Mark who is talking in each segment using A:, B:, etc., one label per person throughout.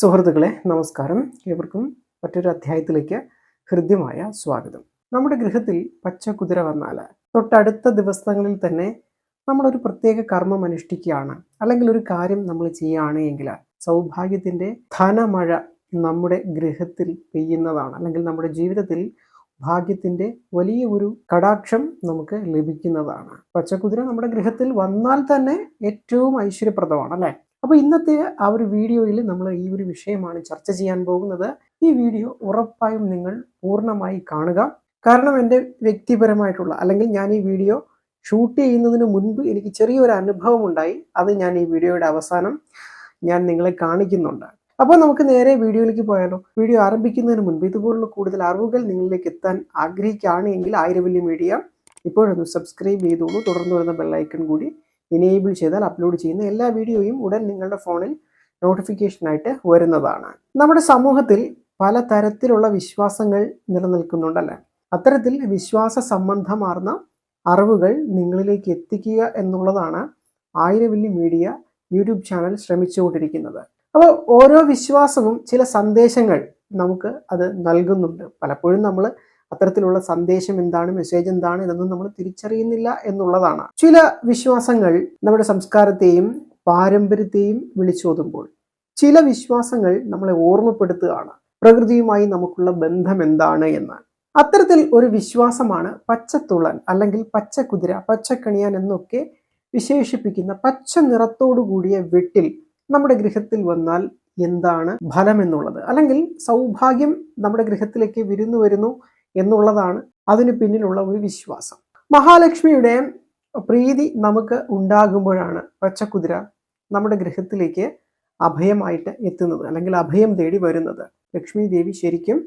A: സുഹൃത്തുക്കളെ നമസ്കാരം. ഏവർക്കും മറ്റൊരു അധ്യായത്തിലേക്ക് ഹൃദ്യമായ സ്വാഗതം. നമ്മുടെ ഗൃഹത്തിൽ പച്ച കുതിര വന്നാൽ തൊട്ടടുത്ത ദിവസങ്ങളിൽ തന്നെ നമ്മളൊരു പ്രത്യേക കർമ്മം അനുഷ്ഠിക്കുകയാണ്. അല്ലെങ്കിൽ ഒരു കാര്യം നമ്മൾ ചെയ്യുകയാണ് എങ്കിൽ സൗഭാഗ്യത്തിന്റെ ധനമഴ നമ്മുടെ ഗൃഹത്തിൽ പെയ്യുന്നതാണ്. അല്ലെങ്കിൽ നമ്മുടെ ജീവിതത്തിൽ ഭാഗ്യത്തിന്റെ വലിയ ഒരു കടാക്ഷം നമുക്ക് ലഭിക്കുന്നതാണ്. പച്ചക്കുതിര നമ്മുടെ ഗൃഹത്തിൽ വന്നാൽ തന്നെ ഏറ്റവും ഐശ്വര്യപ്രദമാണ് അല്ലേ? അപ്പോൾ ഇന്നത്തെ ആ ഒരു വീഡിയോയിൽ നമ്മൾ ഈ ഒരു വിഷയമാണ് ചർച്ച ചെയ്യാൻ പോകുന്നത്. ഈ വീഡിയോ ഉറപ്പായും നിങ്ങൾ പൂർണമായി കാണുക. കാരണം എന്റെ വ്യക്തിപരമായിട്ടുള്ള അല്ലെങ്കിൽ ഞാൻ ഈ വീഡിയോ ഷൂട്ട് ചെയ്യുന്നതിന് മുൻപ് എനിക്ക് ചെറിയൊരു അനുഭവം ഉണ്ടായി. അത് ഞാൻ ഈ വീഡിയോയുടെ അവസാനം ഞാൻ നിങ്ങളെ കാണിക്കുന്നുണ്ട്. അപ്പോൾ നമുക്ക് നേരെ വീഡിയോയിലേക്ക് പോയാലോ. വീഡിയോ ആരംഭിക്കുന്നതിന് മുൻപ് ഇതുപോലുള്ള കൂടുതൽ അറിവുകൾ നിങ്ങളിലേക്ക് എത്താൻ ആഗ്രഹിക്കുകയാണ് എങ്കിൽ ആയിരവല്യ മീഡിയ ഇപ്പോഴൊന്ന് സബ്സ്ക്രൈബ് ചെയ്തോളൂ. തുടർന്ന് വരുന്ന ബെല്ലൈക്കൺ കൂടി ഇനേബിൾ ചെയ്താൽ അപ്ലോഡ് ചെയ്യുന്ന എല്ലാ വീഡിയോയും ഉടൻ നിങ്ങളുടെ ഫോണിൽ നോട്ടിഫിക്കേഷനായിട്ട് വരുന്നതാണ്. നമ്മുടെ സമൂഹത്തിൽ പല തരത്തിലുള്ള വിശ്വാസങ്ങൾ നിലനിൽക്കുന്നുണ്ടല്ലേ? അത്തരത്തിൽ വിശ്വാസ സംബന്ധമാർന്ന അറിവുകൾ നിങ്ങളിലേക്ക് എത്തിക്കുക എന്നുള്ളതാണ് ആയിരവില്ലി മീഡിയ യൂട്യൂബ് ചാനൽ ശ്രമിച്ചുകൊണ്ടിരിക്കുന്നത്. അപ്പോൾ ഓരോ വിശ്വാസവും ചില സന്ദേശങ്ങൾ നമുക്ക് അത് നൽകുന്നുണ്ട്. പലപ്പോഴും നമ്മൾ അത്തരത്തിലുള്ള സന്ദേശം എന്താണ് മെസ്സേജ് എന്താണ് എന്നൊന്നും നമ്മൾ തിരിച്ചറിയുന്നില്ല എന്നുള്ളതാണ്. ചില വിശ്വാസങ്ങൾ നമ്മുടെ സംസ്കാരത്തെയും പാരമ്പര്യത്തെയും വിളിച്ചോതുമ്പോൾ ചില വിശ്വാസങ്ങൾ നമ്മളെ ഓർമ്മപ്പെടുത്തുകയാണ്. പ്രകൃതിയുമായി നമുക്കുള്ള ബന്ധം എന്താണ് എന്ന്. അത്തരത്തിൽ ഒരു വിശ്വാസമാണ് പച്ചത്തുള്ളൻ അല്ലെങ്കിൽ പച്ചക്കുതിര പച്ചക്കണിയാൻ എന്നൊക്കെ വിശേഷിപ്പിക്കുന്ന പച്ച നിറത്തോടു കൂടിയ വെട്ടിൽ നമ്മുടെ ഗൃഹത്തിൽ വന്നാൽ എന്താണ് ഫലം എന്നുള്ളത്. അല്ലെങ്കിൽ സൗഭാഗ്യം നമ്മുടെ ഗൃഹത്തിലേക്ക് വിരുന്നു വരുന്നു എന്നുള്ളതാണ് അതിന് പിന്നിലുള്ള ഒരു വിശ്വാസം. മഹാലക്ഷ്മിയുടെ പ്രീതി നമുക്ക് ഉണ്ടാകുമ്പോഴാണ് പച്ചക്കുതിര നമ്മുടെ ഗൃഹത്തിലേക്ക് അഭയമായിട്ട് എത്തുന്നത് അല്ലെങ്കിൽ അഭയം തേടി വരുന്നത്. ലക്ഷ്മി ദേവി ശരിക്കും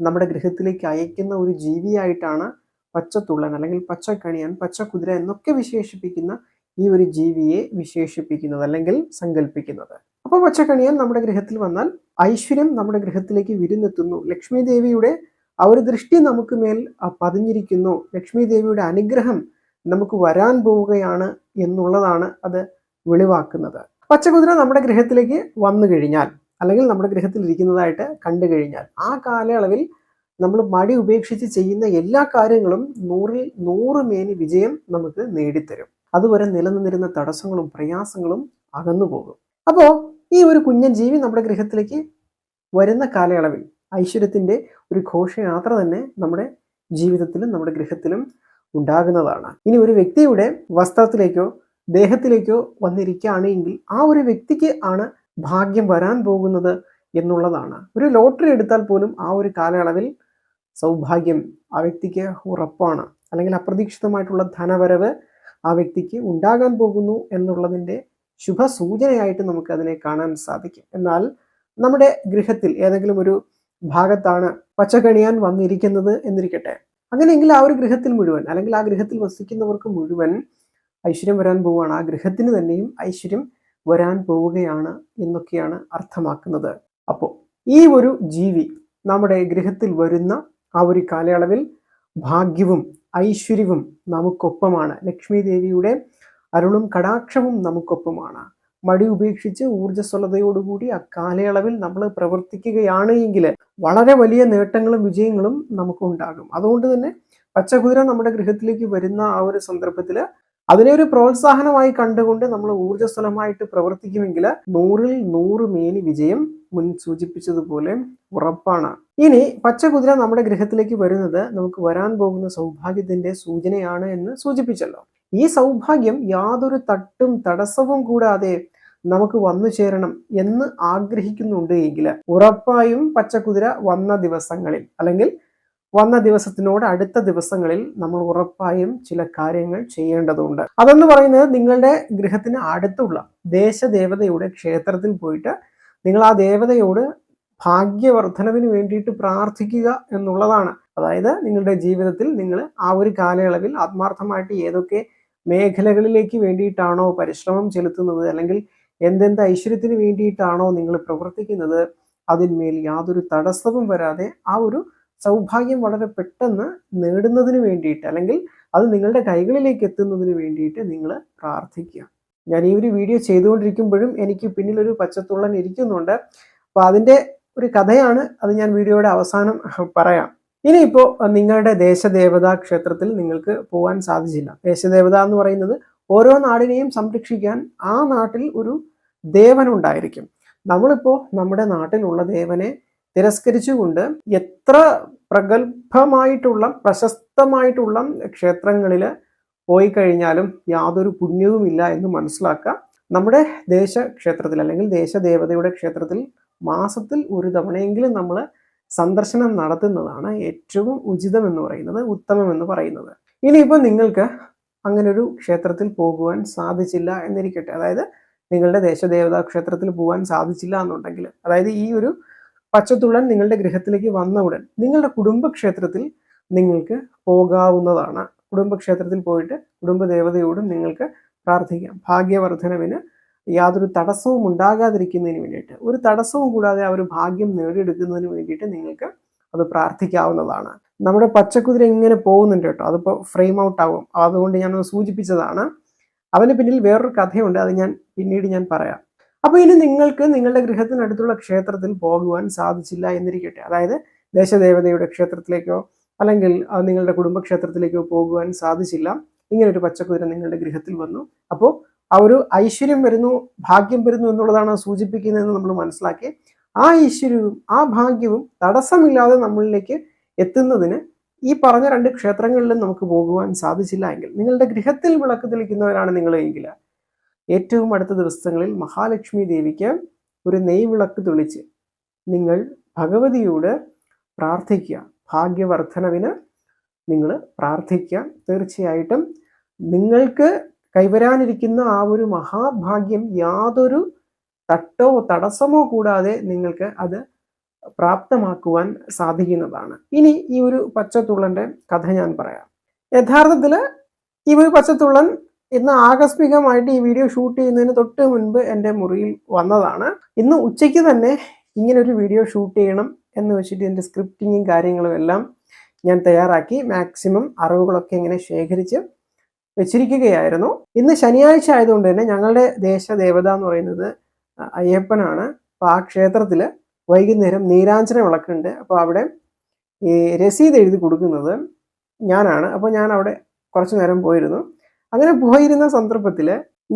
A: നമ്മുടെ ഗൃഹത്തിലേക്ക് അയക്കുന്ന ഒരു ജീവിയായിട്ടാണ് പച്ചത്തുള്ളൻ അല്ലെങ്കിൽ പച്ചക്കണിയൻ പച്ചക്കുതിര എന്നൊക്കെ വിശേഷിപ്പിക്കുന്ന ഈ ഒരു ജീവിയെ വിശേഷിപ്പിക്കുന്നത് അല്ലെങ്കിൽ സങ്കല്പിക്കുന്നത് അപ്പോൾ പച്ചക്കണിയൻ നമ്മുടെ ഗൃഹത്തിൽ വന്നാൽ ഐശ്വര്യം നമ്മുടെ ഗൃഹത്തിലേക്ക് വിരുന്നെത്തുന്നു. ലക്ഷ്മി ദേവിയുടെ ആ ഒരു ദൃഷ്ടി നമുക്ക് മേൽ പതിഞ്ഞിരിക്കുന്നു. ലക്ഷ്മി ദേവിയുടെ അനുഗ്രഹം നമുക്ക് വരാൻ പോവുകയാണ് എന്നുള്ളതാണ് അത് വെളിവാക്കുന്നത്. പച്ചകുതിര നമ്മുടെ ഗൃഹത്തിലേക്ക് വന്നു കഴിഞ്ഞാൽ അല്ലെങ്കിൽ നമ്മുടെ ഗൃഹത്തിൽ ഇരിക്കുന്നതായിട്ട് കണ്ടു കഴിഞ്ഞാൽ ആ കാലയളവിൽ നമ്മൾ മടി ഉപേക്ഷിച്ച് ചെയ്യുന്ന എല്ലാ കാര്യങ്ങളും നൂറിൽ നൂറ് മേനി വിജയം നമുക്ക് നേടിത്തരും. അതുവരെ നിലനിന്നിരുന്ന തടസ്സങ്ങളും പ്രയാസങ്ങളും അകന്നു പോകും അപ്പോൾ ഈ ഒരു കുഞ്ഞൻ ജീവി നമ്മുടെ ഗൃഹത്തിലേക്ക് വരുന്ന കാലയളവിൽ ഐശ്വര്യത്തിന്റെ ഒരു ഘോഷയാത്ര തന്നെ നമ്മുടെ ജീവിതത്തിലും നമ്മുടെ ഗൃഹത്തിലും ഉണ്ടാകുന്നതാണ്. ഇനി ഒരു വ്യക്തിയുടെ വസ്ത്രത്തിലേക്കോ ദേഹത്തിലേക്കോ വന്നിരിക്കുകയാണെങ്കിൽ ആ ഒരു വ്യക്തിക്ക് ആണ് ഭാഗ്യം വരാൻ പോകുന്നത് എന്നുള്ളതാണ്. ഒരു ലോട്ടറി എടുത്താൽ പോലും ആ ഒരു കാലയളവിൽ സൗഭാഗ്യം ആ വ്യക്തിക്ക് ഉറപ്പാണ്. അല്ലെങ്കിൽ അപ്രതീക്ഷിതമായിട്ടുള്ള ധനവരവ് ആ വ്യക്തിക്ക് ഉണ്ടാകാൻ പോകുന്നു എന്നുള്ളതിന്റെ ശുഭസൂചനയായിട്ട് നമുക്ക് അതിനെ കാണാൻ സാധിക്കും. എന്നാൽ നമ്മുടെ ഗൃഹത്തിൽ ഏതെങ്കിലും ഒരു ഭാഗത്താണ് പച്ചക്കണിയാൻ വന്നിരിക്കുന്നത് എന്നിരിക്കട്ടെ. അങ്ങനെയെങ്കിൽ ആ ഒരു ഗൃഹത്തിൽ മുഴുവൻ അല്ലെങ്കിൽ ആ ഗൃഹത്തിൽ വസിക്കുന്നവർക്ക് മുഴുവൻ ഐശ്വര്യം വരാൻ പോവുകയാണ്. ആ ഗൃഹത്തിന് തന്നെയും ഐശ്വര്യം വരാൻ പോവുകയാണ് എന്നൊക്കെയാണ് അർത്ഥമാക്കുന്നത്. അപ്പോൾ ഈ ഒരു ജീവി നമ്മുടെ ഗൃഹത്തിൽ വരുന്ന ആ ഒരു കാലയളവിൽ ഭാഗ്യവും ഐശ്വര്യവും നമുക്കൊപ്പമാണ്. ലക്ഷ്മി ദേവിയുടെ അരുളും കടാക്ഷവും നമുക്കൊപ്പമാണ്. മടി ഉപേക്ഷിച്ച് ഊർജസ്വലതയോടുകൂടി ആ കാലയളവിൽ നമ്മൾ പ്രവർത്തിക്കുകയാണ് എങ്കിൽ വളരെ വലിയ നേട്ടങ്ങളും വിജയങ്ങളും നമുക്കുണ്ടാകും അതുകൊണ്ട് തന്നെ പച്ചകുതിര നമ്മുടെ ഗൃഹത്തിലേക്ക് വരുന്ന ആ ഒരു സന്ദർഭത്തിൽ അതിനെ ഒരു പ്രോത്സാഹനമായി കണ്ടുകൊണ്ട് നമ്മൾ ഊർജസ്വലമായിട്ട് പ്രവർത്തിക്കുമെങ്കിൽ നൂറിൽ നൂറ് മേനി വിജയം മുൻ സൂചിപ്പിച്ചതുപോലെ ഉറപ്പാണ്. ഇനി പച്ചകുതിര നമ്മുടെ ഗൃഹത്തിലേക്ക് വരുന്നത് നമുക്ക് വരാൻ പോകുന്ന സൗഭാഗ്യത്തിന്റെ സൂചനയാണ് എന്ന് സൂചിപ്പിച്ചല്ലോ. ഈ സൗഭാഗ്യം യാതൊരു തട്ടും തടസ്സവും കൂടാതെ നമുക്ക് വന്നു ചേരണം എന്ന് ആഗ്രഹിക്കുന്നുണ്ട് എങ്കിൽ ഉറപ്പായും പച്ചക്കുതിര വന്ന ദിവസങ്ങളിൽ അല്ലെങ്കിൽ വന്ന ദിവസത്തിനോട് അടുത്ത ദിവസങ്ങളിൽ നമ്മൾ ഉറപ്പായും ചില കാര്യങ്ങൾ ചെയ്യേണ്ടതുണ്ട്. അതെന്ന് പറയുന്നത് നിങ്ങളുടെ ഗൃഹത്തിന് അടുത്തുള്ള ദേശദേവതയുടെ ക്ഷേത്രത്തിൽ പോയിട്ട് നിങ്ങൾ ആ ദേവതയോട് ഭാഗ്യവർദ്ധനവിന് വേണ്ടിയിട്ട് പ്രാർത്ഥിക്കുക എന്നുള്ളതാണ്. അതായത് നിങ്ങളുടെ ജീവിതത്തിൽ നിങ്ങൾ ആ ഒരു കാലയളവിൽ ആത്മാർത്ഥമായിട്ട് ഏതൊക്കെ മേഖലകളിലേക്ക് വേണ്ടിയിട്ടാണോ പരിശ്രമം ചെലുത്തുന്നത് അല്ലെങ്കിൽ എന്തെന്ത് ഐശ്വര്യത്തിന് വേണ്ടിയിട്ടാണോ നിങ്ങൾ പ്രവർത്തിക്കുന്നത് അതിന്മേൽ യാതൊരു തടസ്സവും വരാതെ ആ ഒരു സൗഭാഗ്യം വളരെ പെട്ടെന്ന് നേടുന്നതിന് വേണ്ടിയിട്ട് അല്ലെങ്കിൽ അത് നിങ്ങളുടെ കൈകളിലേക്ക് എത്തുന്നതിന് വേണ്ടിയിട്ട് നിങ്ങൾ പ്രാർത്ഥിക്കുക. ഞാൻ ഈ ഒരു വീഡിയോ ചെയ്തുകൊണ്ടിരിക്കുമ്പോഴും എനിക്ക് പിന്നിലൊരു പച്ചത്തുള്ളൻ ഇരിക്കുന്നുണ്ട്. അപ്പോൾ അതിന്റെ ഒരു കഥയാണ് അത് ഞാൻ വീഡിയോയുടെ അവസാനം പറയാം. ഇനിയിപ്പോൾ നിങ്ങളുടെ ദേശദേവതാ ക്ഷേത്രത്തിൽ നിങ്ങൾക്ക് പോകാൻ സാധിച്ചില്ല. ദേശദേവത എന്ന് പറയുന്നത് ഓരോ നാടിനെയും സംരക്ഷിക്കാൻ ആ നാട്ടിൽ ഒരു ദേവനുണ്ടായിരിക്കും. നമ്മളിപ്പോൾ നമ്മുടെ നാട്ടിലുള്ള ദേവനെ തിരസ്കരിച്ചുകൊണ്ട് എത്ര പ്രഗത്ഭമായിട്ടുള്ള പ്രശസ്തമായിട്ടുള്ള ക്ഷേത്രങ്ങളിൽ പോയി കഴിഞ്ഞാലും യാതൊരു പുണ്യവുമില്ല എന്ന് മനസ്സിലാക്കുക നമ്മുടെ ദേശ ക്ഷേത്രത്തിൽ അല്ലെങ്കിൽ ദേശദേവതയുടെ ക്ഷേത്രത്തിൽ മാസത്തിൽ ഒരു തവണയെങ്കിലും നമ്മൾ സന്ദർശനം നടത്തുന്നതാണ് ഏറ്റവും ഉചിതം എന്ന് പറയുന്നത് ഉത്തമം എന്ന് പറയുന്നത്. ഇനിയിപ്പോൾ നിങ്ങൾക്ക് അങ്ങനൊരു ക്ഷേത്രത്തിൽ പോകുവാൻ സാധിച്ചില്ല എന്നിരിക്കട്ടെ. അതായത് നിങ്ങളുടെ ദേശദേവതാ ക്ഷേത്രത്തിൽ പോകാൻ സാധിച്ചില്ല എന്നുണ്ടെങ്കിൽ അതായത് ഈ ഒരു പച്ചത്തുള്ളൻ നിങ്ങളുടെ ഗൃഹത്തിലേക്ക് വന്ന ഉടൻ നിങ്ങളുടെ കുടുംബക്ഷേത്രത്തിൽ നിങ്ങൾക്ക് പോകാവുന്നതാണ്. കുടുംബക്ഷേത്രത്തിൽ പോയിട്ട് കുടുംബദേവതയോടും നിങ്ങൾക്ക് പ്രാർത്ഥിക്കാം. ഭാഗ്യവർദ്ധനവിന് യാതൊരു തടസ്സവും ഉണ്ടാകാതിരിക്കുന്നതിന് വേണ്ടിയിട്ട്. ഒരു തടസ്സവും കൂടാതെ ആ ഒരു ഭാഗ്യം നേടിയെടുക്കുന്നതിന് വേണ്ടിയിട്ട് നിങ്ങൾക്ക് അത് പ്രാർത്ഥിക്കാവുന്നതാണ്. നമ്മുടെ പച്ചക്കുതിര ഇങ്ങനെ പോകുന്നുണ്ട് കേട്ടോ. അതിപ്പോൾ ഫ്രെയിം ഔട്ട് ആകും അതുകൊണ്ട് ഞാൻ സൂചിപ്പിച്ചതാണ്. അവന് പിന്നിൽ വേറൊരു കഥയുണ്ട് അത് ഞാൻ പിന്നീട് ഞാൻ പറയാം. അപ്പോൾ ഇനി നിങ്ങൾക്ക് നിങ്ങളുടെ ഗൃഹത്തിനടുത്തുള്ള ക്ഷേത്രത്തിൽ പോകുവാൻ സാധിച്ചില്ല എന്നിരിക്കട്ടെ. അതായത് ദേശദേവതയുടെ ക്ഷേത്രത്തിലേക്കോ അല്ലെങ്കിൽ നിങ്ങളുടെ കുടുംബക്ഷേത്രത്തിലേക്കോ പോകുവാൻ സാധിച്ചില്ല. ഇങ്ങനെ ഒരു പച്ചക്കുതിര നിങ്ങളുടെ ഗൃഹത്തിൽ വന്നു. അപ്പോൾ ആ ഒരു ഐശ്വര്യം വരുന്നു ഭാഗ്യം വരുന്നു എന്നുള്ളതാണ് സൂചിപ്പിക്കുന്നതെന്ന് നമ്മൾ മനസ്സിലാക്കി. ആ ഐശ്വര്യവും ആ ഭാഗ്യവും തടസ്സമില്ലാതെ നമ്മളിലേക്ക് എത്തുന്നതിന് ഈ പറഞ്ഞ രണ്ട് ക്ഷേത്രങ്ങളിലും നമുക്ക് പോകുവാൻ സാധിച്ചില്ല എങ്കിൽ നിങ്ങളുടെ ഗൃഹത്തിൽ വിളക്ക് തെളിക്കുന്നവരാണ് നിങ്ങൾ എങ്കിൽ ഏറ്റവും അടുത്ത ദിവസങ്ങളിൽ മഹാലക്ഷ്മി ദേവിക്ക് ഒരു നെയ് വിളക്ക് തെളിച്ച് നിങ്ങൾ ഭഗവതിയോട് പ്രാർത്ഥിക്കുക. ഭാഗ്യവർദ്ധനവിന് നിങ്ങൾ പ്രാർത്ഥിക്കുക. തീർച്ചയായിട്ടും നിങ്ങൾക്ക് കൈവരാനിരിക്കുന്ന ആ ഒരു മഹാഭാഗ്യം യാതൊരു തട്ടോ തടസ്സമോ കൂടാതെ നിങ്ങൾക്ക് അത് പ്രാപ്തമാക്കുവാൻ സാധിക്കുന്നതാണ്. ഇനി ഈ ഒരു പച്ചത്തുള്ളന്റെ കഥ ഞാൻ പറയാം. യഥാർത്ഥത്തിൽ ഈ ഒരു പച്ചത്തുള്ളൻ ഇന്ന് ആകസ്മികമായിട്ട് ഈ വീഡിയോ ഷൂട്ട് ചെയ്യുന്നതിന് തൊട്ട് മുൻപ് എന്റെ മുറിയിൽ വന്നതാണ്. ഇന്ന് ഉച്ചയ്ക്ക് തന്നെ ഇങ്ങനൊരു വീഡിയോ ഷൂട്ട് ചെയ്യണം എന്ന് വെച്ചിട്ട് എന്റെ സ്ക്രിപ്റ്റിങ്ങും കാര്യങ്ങളും എല്ലാം ഞാൻ തയ്യാറാക്കി മാക്സിമം അറിവുകളൊക്കെ ഇങ്ങനെ ശേഖരിച്ച് വെച്ചിരിക്കുകയായിരുന്നു. ഇന്ന് ശനിയാഴ്ച ആയതുകൊണ്ട് തന്നെ ഞങ്ങളുടെ ദേശദേവത എന്ന് പറയുന്നത് അയ്യപ്പനാണ്. അപ്പോൾ ആ ക്ഷേത്രത്തിൽ വൈകുന്നേരം നീരാഞ്ജന വിളക്കുണ്ട്. അപ്പോൾ അവിടെ ഈ രസീത് എഴുതി കൊടുക്കുന്നത് ഞാനാണ്. അപ്പോൾ ഞാൻ അവിടെ കുറച്ചു നേരം പോയിരുന്നു. അങ്ങനെ പോയിരുന്ന സന്ദർഭത്തിൽ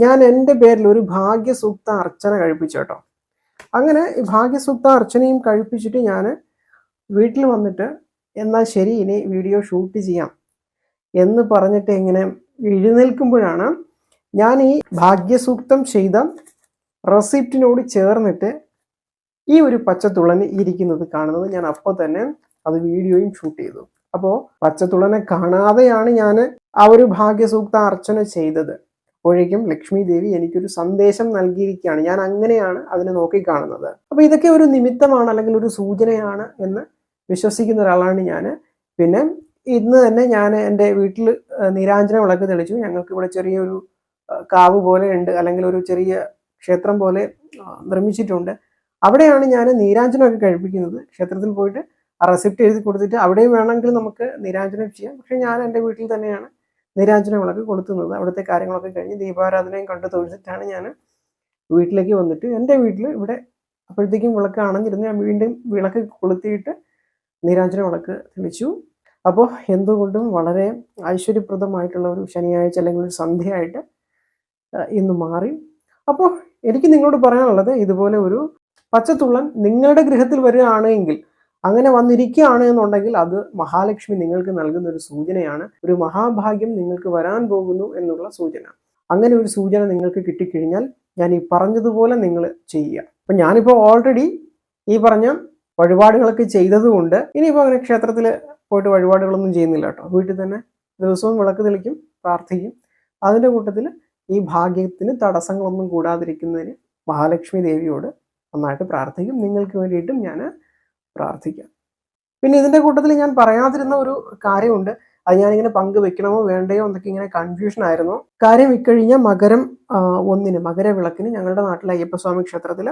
A: ഞാൻ എന്റെ പേരിൽ ഒരു ഭാഗ്യസൂക്ത അർച്ചന കഴിപ്പിച്ചു കേട്ടോ. അങ്ങനെ ഈ ഭാഗ്യസൂക്ത അർച്ചനയും കഴിപ്പിച്ചിട്ട് ഞാൻ വീട്ടിൽ വന്നിട്ട് എന്നാൽ ശരി ഇനി വീഡിയോ ഷൂട്ട് ചെയ്യാം എന്ന് പറഞ്ഞിട്ട് ഇങ്ങനെ എഴുന്നേൽക്കുമ്പോഴാണ് ഞാൻ ഈ ഭാഗ്യസൂക്തം ചെയ്ത റെസിപ്റ്റിനോട് ചേർന്നിട്ട് ഈ ഒരു പച്ചത്തുളന് ഇരിക്കുന്നത് കാണുന്നത് ഞാൻ അപ്പോൾ തന്നെ അത് വീഡിയോയും ഷൂട്ട് ചെയ്തു. അപ്പോൾ പച്ചത്തുളനെ കാണാതെയാണ് ഞാൻ ആ ഒരു ഭാഗ്യസൂക്ത അർച്ചന ചെയ്തത്. അപ്പോഴേക്കും ലക്ഷ്മി ദേവി എനിക്കൊരു സന്ദേശം നൽകിയിരിക്കുകയാണ്. ഞാൻ അങ്ങനെയാണ് അതിനെ നോക്കിക്കാണുന്നത്. അപ്പോൾ ഇതൊക്കെ ഒരു നിമിത്തമാണ് അല്ലെങ്കിൽ ഒരു സൂചനയാണ് എന്ന് വിശ്വസിക്കുന്ന ഒരാളാണ് ഞാൻ പിന്നെ ഇന്ന് തന്നെ ഞാൻ എന്റെ വീട്ടിൽ നീരാഞ്ജന വിളക്ക് തെളിച്ചു. ഞങ്ങൾക്ക് ഇവിടെ ചെറിയൊരു കാവ് പോലെ ഉണ്ട് അല്ലെങ്കിൽ ഒരു ചെറിയ ക്ഷേത്രം പോലെ നിർമ്മിച്ചിട്ടുണ്ട്. അവിടെയാണ് ഞാൻ നീരാഞ്ജനമൊക്കെ കഴിപ്പിക്കുന്നത്. ക്ഷേത്രത്തിൽ പോയിട്ട് ആ റെസിപ്റ്റ് എഴുതി കൊടുത്തിട്ട് അവിടെയും വേണമെങ്കിൽ നമുക്ക് നീരാഞ്ജനം ചെയ്യാം. പക്ഷേ ഞാൻ എന്റെ വീട്ടിൽ തന്നെയാണ് നീരാഞ്ജനങ്ങളൊക്കെ കൊടുത്തുന്നത് അവിടുത്തെ കാര്യങ്ങളൊക്കെ കഴിഞ്ഞ് ദീപാരാധനയും കണ്ട് തൊഴിച്ചിട്ടാണ് ഞാൻ വീട്ടിലേക്ക് വന്നിട്ട് എന്റെ വീട്ടിൽ ഇവിടെ അപ്പോഴത്തേക്കും വിളക്ക് അണഞ്ഞിരുന്ന്. ഞാൻ വീണ്ടും വിളക്ക് കൊളുത്തിയിട്ട് നീരാഞ്ജന വിളക്ക് തെളിച്ചു. അപ്പോൾ എന്തുകൊണ്ടും വളരെ ഐശ്വര്യപ്രദമായിട്ടുള്ള ഒരു ശനിയാഴ്ച അല്ലെങ്കിൽ ഒരു സന്ധ്യയായിട്ട് ഇന്ന് മാറി. അപ്പോൾ എനിക്ക് നിങ്ങളോട് പറയാനുള്ളത് ഇതുപോലെ ഒരു പച്ചത്തുള്ളൻ നിങ്ങളുടെ ഗൃഹത്തിൽ വരികയാണെങ്കിൽ അങ്ങനെ വന്നിരിക്കുകയാണ് എന്നുണ്ടെങ്കിൽ അത് മഹാലക്ഷ്മി നിങ്ങൾക്ക് നൽകുന്ന ഒരു സൂചനയാണ്. ഒരു മഹാഭാഗ്യം നിങ്ങൾക്ക് വരാൻ പോകുന്നു എന്നുള്ള സൂചന. അങ്ങനെ ഒരു സൂചന നിങ്ങൾക്ക് കിട്ടിക്കഴിഞ്ഞാൽ ഞാൻ ഈ പറഞ്ഞതുപോലെ നിങ്ങൾ ചെയ്യുക. അപ്പം ഞാനിപ്പോൾ ഓൾറെഡി ഈ പറഞ്ഞ വഴിപാടുകളൊക്കെ ചെയ്തതുകൊണ്ട് ഇനിയിപ്പോൾ അങ്ങനെ ക്ഷേത്രത്തിൽ പോയിട്ട് വഴിപാടുകളൊന്നും ചെയ്യുന്നില്ല കേട്ടോ. വീട്ടിൽ തന്നെ ദിവസവും വിളക്ക് തെളിക്കും പ്രാർത്ഥിക്കും. അതിന്റെ കൂട്ടത്തിൽ ഈ ഭാഗ്യത്തിന് തടസ്സങ്ങളൊന്നും കൂടാതിരിക്കുന്നതിന് മഹാലക്ഷ്മി ദേവിയോട് നന്നായിട്ട് പ്രാർത്ഥിക്കും. നിങ്ങൾക്ക് വേണ്ടിയിട്ടും ഞാൻ പ്രാർത്ഥിക്കാം. പിന്നെ ഇതിന്റെ കൂട്ടത്തിൽ ഞാൻ പറയാതിരുന്ന ഒരു കാര്യമുണ്ട്. അത് ഞാനിങ്ങനെ പങ്കുവെക്കണമോ വേണ്ടയോ എന്നൊക്കെ ഇങ്ങനെ കൺഫ്യൂഷൻ ആയിരുന്നു. കാര്യം ഇക്കഴിഞ്ഞ മകരം ഒന്നിന് മകരവിളക്കിന് ഞങ്ങളുടെ നാട്ടിലെ അയ്യപ്പസ്വാമി ക്ഷേത്രത്തിൽ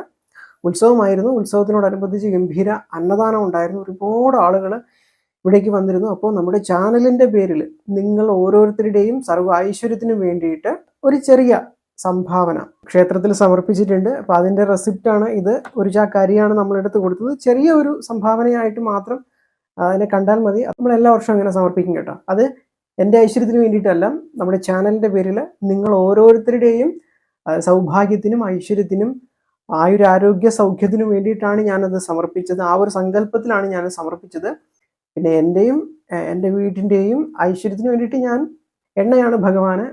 A: ഉത്സവമായിരുന്നു. ഉത്സവത്തിനോടനുബന്ധിച്ച് ഗംഭീര അന്നദാനം ഉണ്ടായിരുന്നു. ഒരുപാട് ആളുകൾ ഇവിടേക്ക് വന്നിരുന്നു. അപ്പോൾ നമ്മുടെ ചാനലിന്റെ പേരിൽ നിങ്ങൾ ഓരോരുത്തരുടെയും സർവ ഐശ്വര്യത്തിനും വേണ്ടിയിട്ട് ഒരു ചെറിയ സംഭാവന. ക്ഷേത്രത്തിൽ സമർപ്പിച്ചിട്ടുണ്ട്. അപ്പോൾ അതിന്റെ റെസിപ്റ്റാണ് ഇത്. ഒരു ചാ കരിയാണ് നമ്മളെടുത്ത് കൊടുത്തത്. ചെറിയ ഒരു സംഭാവനയായിട്ട് മാത്രം അതിനെ കണ്ടാൽ മതി. നമ്മൾ എല്ലാ വർഷവും അങ്ങനെ സമർപ്പിക്കും കേട്ടോ. അത് എന്റെ ഐശ്വര്യത്തിന് വേണ്ടിയിട്ടല്ല. നമ്മുടെ ചാനലിന്റെ പേരിൽ നിങ്ങൾ ഓരോരുത്തരുടെയും സൗഭാഗ്യത്തിനും ഐശ്വര്യത്തിനും ആയുരാരോഗ്യ സൗഖ്യത്തിനും വേണ്ടിയിട്ടാണ് ഞാനത് സമർപ്പിച്ചത്. ആ ഒരു സങ്കല്പത്തിലാണ് ഞാൻ സമർപ്പിച്ചത്. പിന്നെ എന്റെയും എന്റെ വീട്ടിന്റെയും ഐശ്വര്യത്തിന് വേണ്ടിയിട്ട് ഞാൻ എണ്ണയാണ് ഭഗവാന്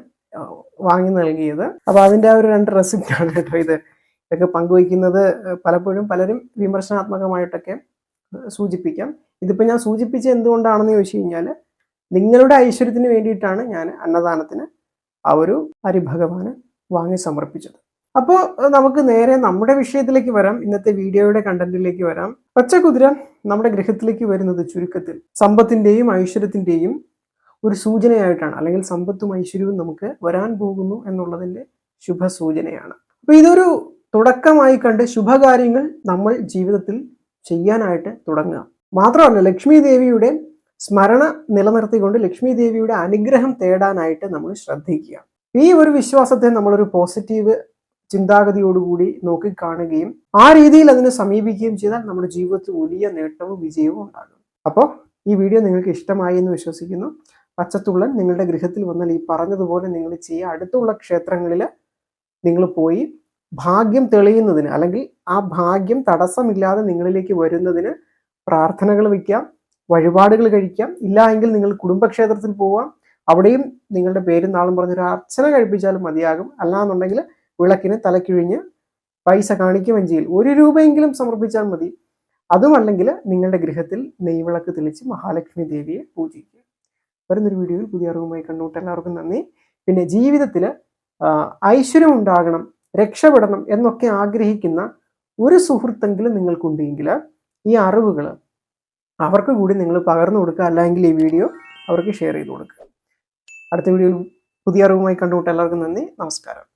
A: വാങ്ങി നൽകിയത്. അപ്പോൾ ആ ഒരു രണ്ട് റെസിപ്റ്റ് ആണ് കേട്ടോ ഇത്. ഇതൊക്കെ പങ്കുവയ്ക്കുന്നത് പലപ്പോഴും പലരും വിമർശനാത്മകമായിട്ടൊക്കെ സൂചിപ്പിക്കാം. ഇതിപ്പോൾ ഞാൻ സൂചിപ്പിച്ച എന്തുകൊണ്ടാണെന്ന് ചോദിച്ചു കഴിഞ്ഞാൽ നിങ്ങളുടെ ഐശ്വര്യത്തിന് വേണ്ടിയിട്ടാണ് ഞാൻ അന്നദാനത്തിന് ആ ഒരു ഹരിഭഗവാന് വാങ്ങി സമർപ്പിച്ചത്. അപ്പോൾ നമുക്ക് നേരെ നമ്മുടെ വിഷയത്തിലേക്ക് വരാം. ഇന്നത്തെ വീഡിയോയുടെ കണ്ടന്റിലേക്ക് വരാം. പച്ചക്കുതിര നമ്മുടെ ഗൃഹത്തിലേക്ക് വരുന്നത് ചുരുക്കത്തിൽ സമ്പത്തിന്റെയും ഐശ്വര്യത്തിന്റെയും ഒരു സൂചനയായിട്ടാണ്. അല്ലെങ്കിൽ സമ്പത്തും ഐശ്വര്യവും നമുക്ക് വരാൻ പോകുന്നു എന്നുള്ളതിന്റെ ശുഭ സൂചനയാണ് അപ്പൊ ഇതൊരു തുടക്കമായി കണ്ട് ശുഭകാര്യങ്ങൾ നമ്മൾ ജീവിതത്തിൽ ചെയ്യാനായിട്ട് തുടങ്ങുക. മാത്രമല്ല ലക്ഷ്മി ദേവിയുടെ സ്മരണ നിലനിർത്തിക്കൊണ്ട് ലക്ഷ്മി ദേവിയുടെ അനുഗ്രഹം തേടാനായിട്ട് നമ്മൾ ശ്രദ്ധിക്കുക. ഈ ഒരു വിശ്വാസത്തെ നമ്മളൊരു പോസിറ്റീവ് ചിന്താഗതിയോടുകൂടി നോക്കിക്കാണുകയും ആ രീതിയിൽ അതിനെ സമീപിക്കുകയും ചെയ്താൽ നമ്മുടെ ജീവിതത്തിൽ വലിയ നേട്ടവും വിജയവും ഉണ്ടാകും. അപ്പോൾ ഈ വീഡിയോ നിങ്ങൾക്ക് ഇഷ്ടമായി എന്ന് വിശ്വസിക്കുന്നു. പച്ചത്തുള്ളൻ നിങ്ങളുടെ ഗൃഹത്തിൽ വന്നാൽ ഈ പറഞ്ഞതുപോലെ നിങ്ങൾ ചെയ്യുക അടുത്തുള്ള ക്ഷേത്രങ്ങളിൽ നിങ്ങൾ പോയി ഭാഗ്യം തെളിയുന്നതിന് അല്ലെങ്കിൽ ആ ഭാഗ്യം തടസ്സമില്ലാതെ നിങ്ങളിലേക്ക് വരുന്നതിന് പ്രാർത്ഥനകൾ വയ്ക്കാം വഴിപാടുകൾ കഴിക്കാം. ഇല്ല എങ്കിൽ നിങ്ങൾ കുടുംബക്ഷേത്രത്തിൽ പോവാം. അവിടെയും നിങ്ങളുടെ പേരും നാളും പറഞ്ഞൊരു അർച്ചന കഴിപ്പിച്ചാലും മതിയാകും. അല്ലാന്നുണ്ടെങ്കിൽ വിളക്കിന് തലക്കിഴിഞ്ഞ് പൈസ കാണിക്കുകയും ചെയ്യിൽ ഒരു രൂപയെങ്കിലും സമർപ്പിച്ചാൽ മതി. അതുമല്ലെങ്കിൽ നിങ്ങളുടെ ഗൃഹത്തിൽ നെയ്വിളക്ക് തെളിച്ച് മഹാലക്ഷ്മി ദേവിയെ പൂജിക്കുക. വരുന്നൊരു വീഡിയോയിൽ പുതിയ അറിവുമായി കണ്ടുമുട്ട് എല്ലാവർക്കും നന്ദി. പിന്നെ ജീവിതത്തിൽ ഐശ്വര്യം ഉണ്ടാകണം രക്ഷപ്പെടണം എന്നൊക്കെ ആഗ്രഹിക്കുന്ന ഒരു സുഹൃത്തെങ്കിലും നിങ്ങൾക്കുണ്ടെങ്കിൽ ഈ അറിവുകൾ അവർക്ക് കൂടി നിങ്ങൾ പകർന്നു കൊടുക്കുക അല്ലെങ്കിൽ ഈ വീഡിയോ അവർക്ക് ഷെയർ ചെയ്ത് കൊടുക്കുക. അടുത്ത വീഡിയോയിൽ പുതിയ അറിവുമായി കണ്ടുമുട്ട് എല്ലാവർക്കും നന്ദി. നമസ്കാരം.